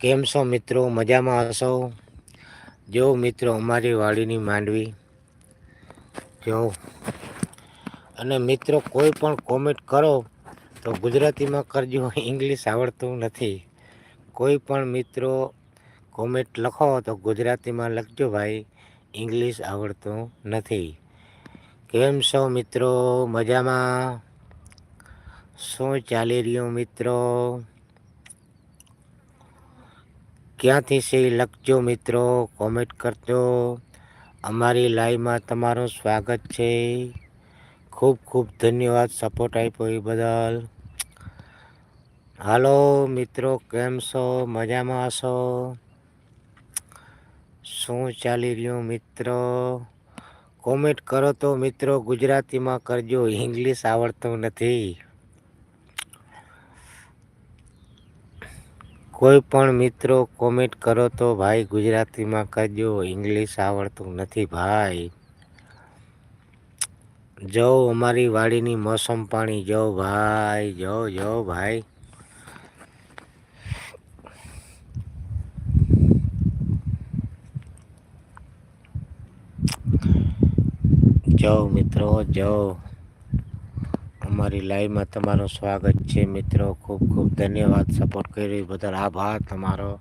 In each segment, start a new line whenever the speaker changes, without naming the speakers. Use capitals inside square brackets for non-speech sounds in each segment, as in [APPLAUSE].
કેમ છો મિત્રો? મજામાં હશો? જો મિત્રો, અમારી વાડીની માંડવી. જો. અને મિત્રો, કોઈ પણ કોમેન્ટ કરો તો ગુજરાતીમાં કરજો ઇંગ્લિશ આવડતું નથી. કોઈ પણ મિત્રો કોમેન્ટ લખો તો ગુજરાતીમાં લખજો ભાઈ ઇંગ્લિશ આવડતું નથી. કેમ છો મિત્રો? મજામાં? શું ચાલી રહ્યું મિત્રો? ક્યાંથી છે લખજો મિત્રો કોમેન્ટ કરજો. અમારી લાઈવમાં તમારું સ્વાગત છે. ખૂબ ખૂબ ધન્યવાદ સપોર્ટ આપ્યો એ બદલ. હાલો મિત્રો, કેમ છો? મજામાં છો શું ચાલી રહ્યું મિત્રો? કોમેન્ટ કરો તો મિત્રો ગુજરાતીમાં કરજો ઇંગ્લિશ આવડતું નથી. કોઈ પણ મિત્રો કોમેન્ટ કરો તો ભાઈ ગુજરાતીમાં કરજો ઇંગ્લિશ આવડતું નથી ભાઈ. જવ અમારી વાડીની મોસમ પાણી જવ ભાઈ જવ જવ ભાઈ. જવ મિત્રો જો અમારી લાઈવમાં તમારું સ્વાગત છે, મિત્રો. ખૂબ ખૂબ ધન્યવાદ સપોર્ટ કર્યો. બદલ આભાર તમારો.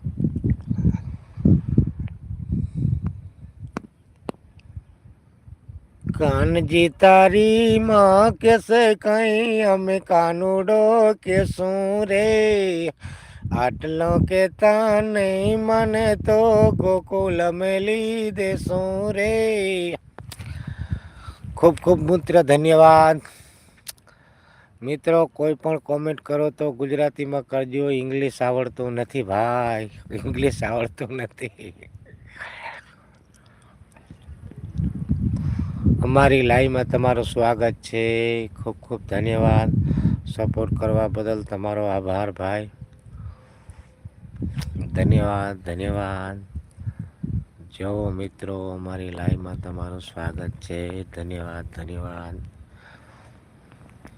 કાનજી તારી માં કેસે કઈ? અમે કાનુડો કેશું રે? આટલો કેતા નહીં મને તો ગોકુલ મેલી દેશું રે. ખૂબ ખૂબ મિત્ર, ધન્યવાદ. મિત્રો કોઈ પણ કોમેન્ટ કરો તો ગુજરાતીમાં કરજો. ઇંગ્લિશ આવડતું નથી ભાઈ. ઇંગ્લિશ આવડતું નથી. અમારી લાઈવમાં તમારું સ્વાગત છે. ખૂબ ખૂબ ધન્યવાદ. સપોર્ટ કરવા બદલ તમારો આભાર ભાઈ. ધન્યવાદ ધન્યવાદ. જો મિત્રો, અમારી લાઈવમાં તમારું સ્વાગત છે. ધન્યવાદ ધન્યવાદ.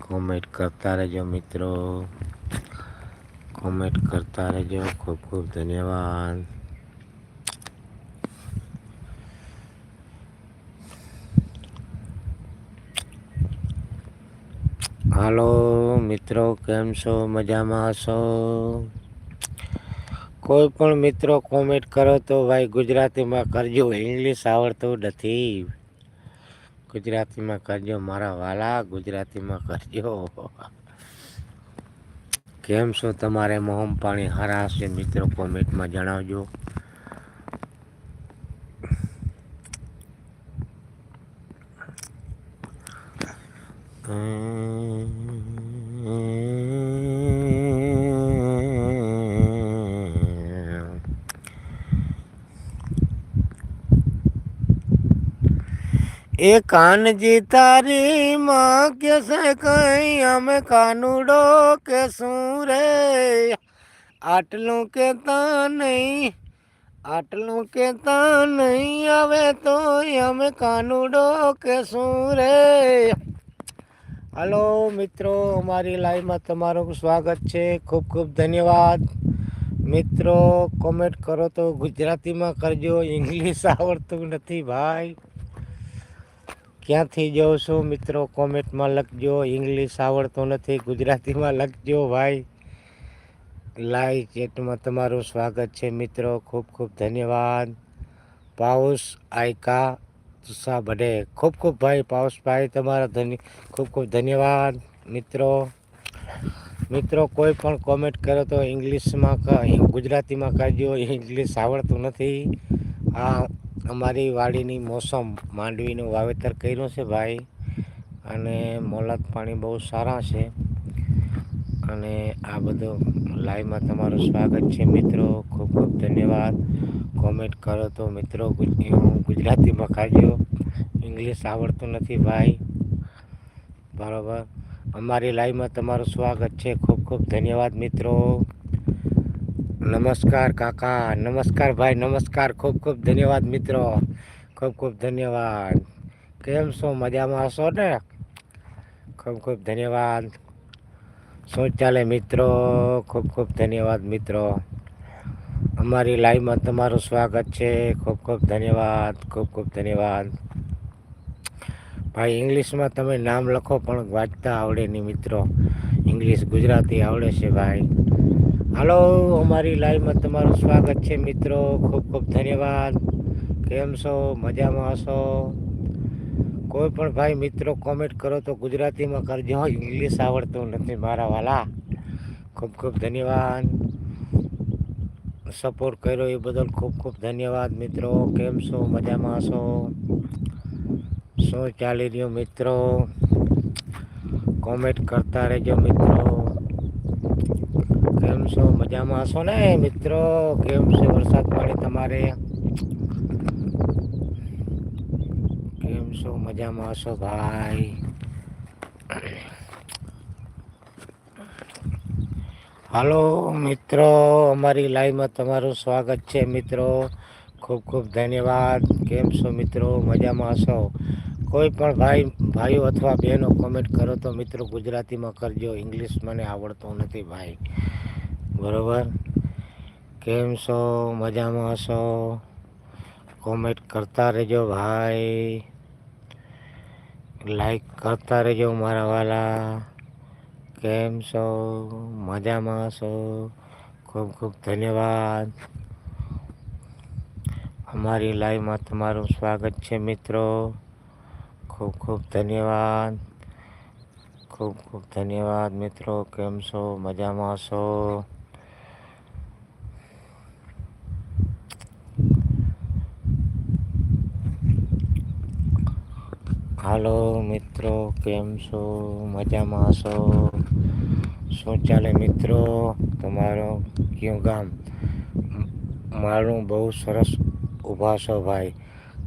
કોમેન્ટ કરતા રહેજો મિત્રો. કોમેન્ટ કરતા રહેજો. ખૂબ ખૂબ ધન્યવાદ. હાલો મિત્રો, કેમ છો? મજામાં હશો? કોઈ પણ મિત્રો કોમેન્ટ કરો તો ભાઈ ગુજરાતીમાં કરજો. ઇંગ્લિશ આવડતું નથી. ગુજરાતીમાં કરજો, મારા વાલા, ગુજરાતીમાં કરજો. કેમ છો તમારે? મોહમ પાણી હારા હશે મિત્રો, કોમેન્ટમાં જણાવજો. એ કાનજી તારી માં કેસે કઈ? અમે કાનુડો કેશું રે? આટલું કેતા નહીં, આટલું કેતા નહીં આવે તો અમે કાનુડો કેશું રે? હલો મિત્રો, અમારી લાઈવમાં તમારું સ્વાગત છે. ખૂબ ખૂબ ધન્યવાદ. મિત્રો કોમેન્ટ કરો તો ગુજરાતીમાં કરજો ઇંગ્લિશ આવડતું નથી ભાઈ. ક્યાંથી જાઉં છું મિત્રો? કોમેન્ટમાં લખજો. ઇંગ્લિશ આવડતું નથી. ગુજરાતીમાં લખજો ભાઈ. લાઈવ ચેટમાં તમારું સ્વાગત છે મિત્રો. ખૂબ ખૂબ ધન્યવાદ. પાઉસ આયકા તુષા બડે ખૂબ ખૂબ ભાઈ પાઉસભાઈ તમારા ધન્ય, ખૂબ ખૂબ ધન્યવાદ મિત્રો. મિત્રો, કોઈ પણ કોમેન્ટ કરો તો ઇંગ્લિશમાં ગુજરાતીમાં કરજો ઇંગ્લિશ આવડતું નથી. આ અમારી વાડીની મોસમ માંડવીનું વાવેતર કર્યું છે ભાઈ. અને મોલક પાણી બહુ સારા છે. અને આ બધું લાઈવમાં તમારું સ્વાગત છે મિત્રો. ખૂબ ખૂબ ધન્યવાદ. કોમેન્ટ કરો તો મિત્રો હું ગુજરાતીમાં ખાજો. ઇંગ્લિશ આવડતું નથી ભાઈ. બરાબર. અમારી લાઈવમાં તમારું સ્વાગત છે. ખૂબ ખૂબ ધન્યવાદ મિત્રો. નમસ્કાર કાકા, નમસ્કાર ભાઈ, નમસ્કાર. ખૂબ ખૂબ ધન્યવાદ મિત્રો. ખૂબ ખૂબ ધન્યવાદ. કેમ છો? મજામાં હશો ને? ખૂબ ખૂબ ધન્યવાદ. શું ચાલે મિત્રો? ખૂબ ખૂબ ધન્યવાદ મિત્રો. અમારી લાઈવમાં તમારું સ્વાગત છે. ખૂબ ખૂબ ધન્યવાદ, ખૂબ ખૂબ ધન્યવાદ. ભાઈ, ઇંગ્લિશમાં તમે નામ લખો પણ વાંચતા આવડે નહીં મિત્રો. ઇંગ્લિશ ગુજરાતી આવડે છે ભાઈ. હાલો, અમારી લાઈવમાં તમારું સ્વાગત છે મિત્રો. ખૂબ ખૂબ ધન્યવાદ. કેમ છો? મજામાં હશો? કોઈ પણ ભાઈ મિત્રો કોમેન્ટ કરો તો ગુજરાતીમાં કરજો. ઇંગ્લિશ આવડતું નથી મારા વાલા. ખૂબ ખૂબ ધન્યવાદ. સપોર્ટ કર્યો એ બદલ ખૂબ ખૂબ ધન્યવાદ મિત્રો. કેમ છો? મજામાં હશો? શું ચાલી રહ્યું મિત્રો? કોમેન્ટ કરતા રહેજો મિત્રો. છો? મજામાં હશો ને? મિત્રો, કેમ છે વરસાદ પાણી તમારે? કેમ છો? મજામાં હશો ભાઈ? હાલો, મિત્રો, અમારી લાઈવમાં તમારું સ્વાગત છે, મિત્રો. ખૂબ ખૂબ ધન્યવાદ. કેમ છો, મિત્રો? મજામાં હશો? કોઈ પણ ભાઈ, ભાઈઓ અથવા બહેનો કોમેન્ટ કરો તો મિત્રો ગુજરાતીમાં કરજો. ઇંગ્લિશ મને આવડતું નથી ભાઈ. બરોબર? કેમ છો? મજામાં હશો? કોમેન્ટ કરતા રહેજો ભાઈ. લાઈક કરતા રહેજો મારા વાલા. કેમ છો? મજામાં છો ખૂબ ખૂબ ધન્યવાદ. અમારી લાઈવમાં તમારું સ્વાગત છે મિત્રો. ખૂબ ખૂબ ધન્યવાદ. ખૂબ ખૂબ ધન્યવાદ મિત્રો. કેમ છો? મજામાં છો હાલો મિત્રો, કેમ છો? મજામાં છો? શું ચાલે મિત્રો? તમારો કયું ગામ? મારું બહુ સરસ ઊભા છો ભાઈ.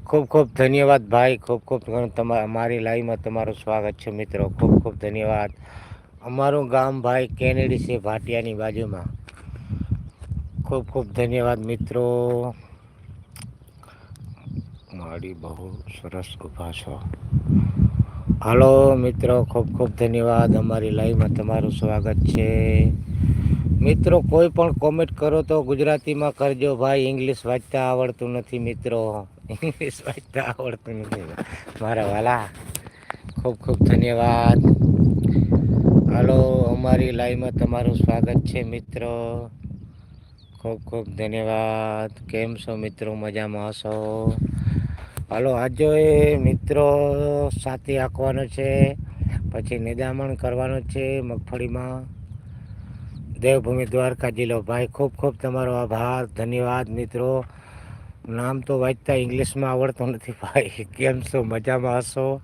ખૂબ ખૂબ ધન્યવાદ ભાઈ, ખૂબ ખૂબ તમારા અમારી લાઈવમાં તમારું સ્વાગત છે મિત્રો. ખૂબ ખૂબ ધન્યવાદ. અમારું ગામ ભાઈ કેનેડી છે, ભાટિયાની બાજુમાં. ખૂબ ખૂબ ધન્યવાદ મિત્રો. મારી બહુ સરસ ઊભા છો. હાલો મિત્રો, ખૂબ ખૂબ ધન્યવાદ અમારી લાઈવમાં તમારું સ્વાગત છે. મિત્રો, કોઈ પણ કોમેન્ટ કરો તો ગુજરાતીમાં કરજો. ભાઈ ઇંગ્લિશ વાંચતા આવડતું નથી મિત્રો. ઇંગ્લિશ વાંચતા આવડતું નથી. મારા વાલા, ખૂબ ખૂબ ધન્યવાદ. હાલો, અમારી લાઈવમાં તમારું સ્વાગત છે મિત્રો. ખૂબ ખૂબ ધન્યવાદ. કેમ છો મિત્રો? મજામાં હશો? હાલો, આજે મિત્રો સાથે આંકવાનો છે, પછી નિદામણ કરવાનું છે મગફળીમાં. દેવભૂમિ દ્વારકા જિલ્લો. ભાઈ, ખૂબ ખૂબ તમારો આભાર, ધન્યવાદ મિત્રો. નામ તો વાંચતા ઇંગ્લિશમાં આવડતું નથી, ભાઈ. કેમ છો? મજામાં હશો?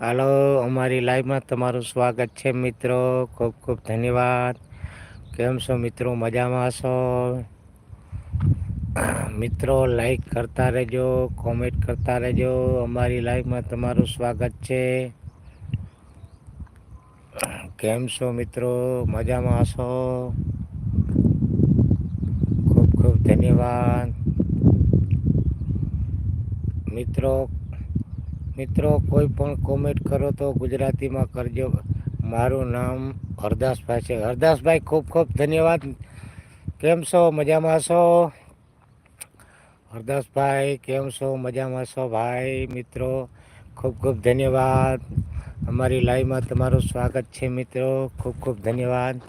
હાલો, અમારી લાઈવમાં તમારું સ્વાગત છે મિત્રો. ખૂબ ખૂબ ધન્યવાદ. કેમ છો મિત્રો? મજામાં હશો? [CLEARS THROAT] મિત્રો લાઈક કરતા રહેજો કોમેન્ટ કરતા રહેજો. અમારી લાઈવમાં તમારું સ્વાગત છે. [CLEARS THROAT] કેમ છો મિત્રો? મજામાં હશો? ખૂબ ખૂબ ધન્યવાદ. મિત્રો મિત્રો, કોઈ પણ કોમેન્ટ કરો તો ગુજરાતીમાં કરજો. મારું નામ હરદાસભાઈ છે. હરદાસભાઈ, ખૂબ ખૂબ ધન્યવાદ. કેમ છો? મજામાં છો હરદાસભાઈ, કેમ છો? મજામાં છો ભાઈ? મિત્રો, ખૂબ ખૂબ ધન્યવાદ. અમારી લાઈવમાં તમારું સ્વાગત છે, મિત્રો. ખૂબ ખૂબ ધન્યવાદ.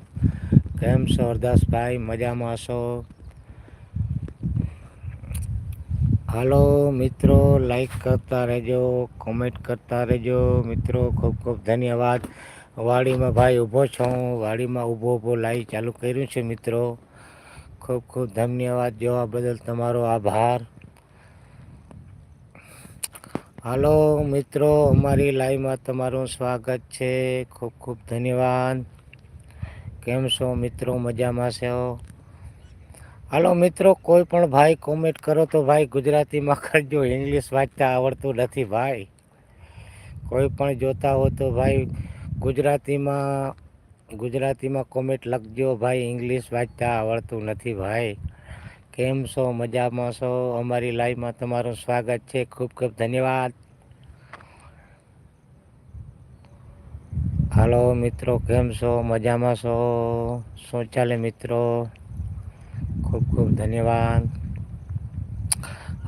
કેમ છો હરદાસભાઈ? મજામાં છો? હાલો, મિત્રો લાઈક કરતા રહેજો કોમેન્ટ કરતા રહેજો. મિત્રો, ખૂબ ખૂબ ધન્યવાદ. વાડીમાં ભાઈ ઊભો છો. વાડીમાં ઊભો ઊભો લાઈવ ચાલુ કર્યું છે, મિત્રો. ખૂબ ખૂબ ધન્યવાદ જોવા બદલ તમારો આભાર. હાલો મિત્રો, અમારી લાઈવમાં તમારું સ્વાગત છે. ખૂબ ખૂબ ધન્યવાદ. કેમ છો મિત્રો? મજામાં છો હાલો મિત્રો, કોઈ પણ ભાઈ કોમેન્ટ કરો તો ભાઈ ગુજરાતીમાં કરજો. ઇંગ્લિશ વાંચતા આવડતું નથી ભાઈ. કોઈ પણ જોતા હો તો ભાઈ ગુજરાતીમાં ગુજરાતીમાં કોમેન્ટ લખજો, ભાઈ ઇંગ્લિશ વાંચતા આવડતું નથી, ભાઈ. કેમ છો? મજામાં છો? અમારી લાઈવમાં તમારું સ્વાગત છે. ખૂબ ખૂબ ધન્યવાદ. હાલો મિત્રો, કેમ છો? મજામાં છો? શું ચાલે મિત્રો? ખૂબ ખૂબ ધન્યવાદ.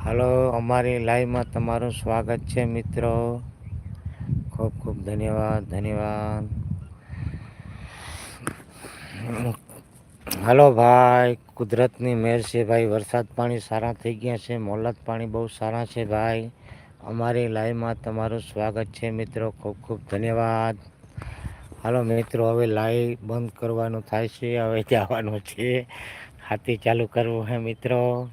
હાલો, અમારી લાઈવમાં તમારું સ્વાગત છે મિત્રો. ખૂબ ખૂબ ધન્યવાદ ધન્યવાદ. હાલો ભાઈ, કુદરતની મહેર છે ભાઈ, વરસાદ પાણી સારા થઈ ગયા છે મોલત પાણી બહુ સારા છે ભાઈ. અમારી લાઈવમાં તમારું સ્વાગત છે મિત્રો, ખૂબ ખૂબ ધન્યવાદ. હાલો મિત્રો, હવે લાઈવ બંધ કરવાનું થાય છે, હવે જવાનું છે. હાથી ચાલુ કરવું હે મિત્રો.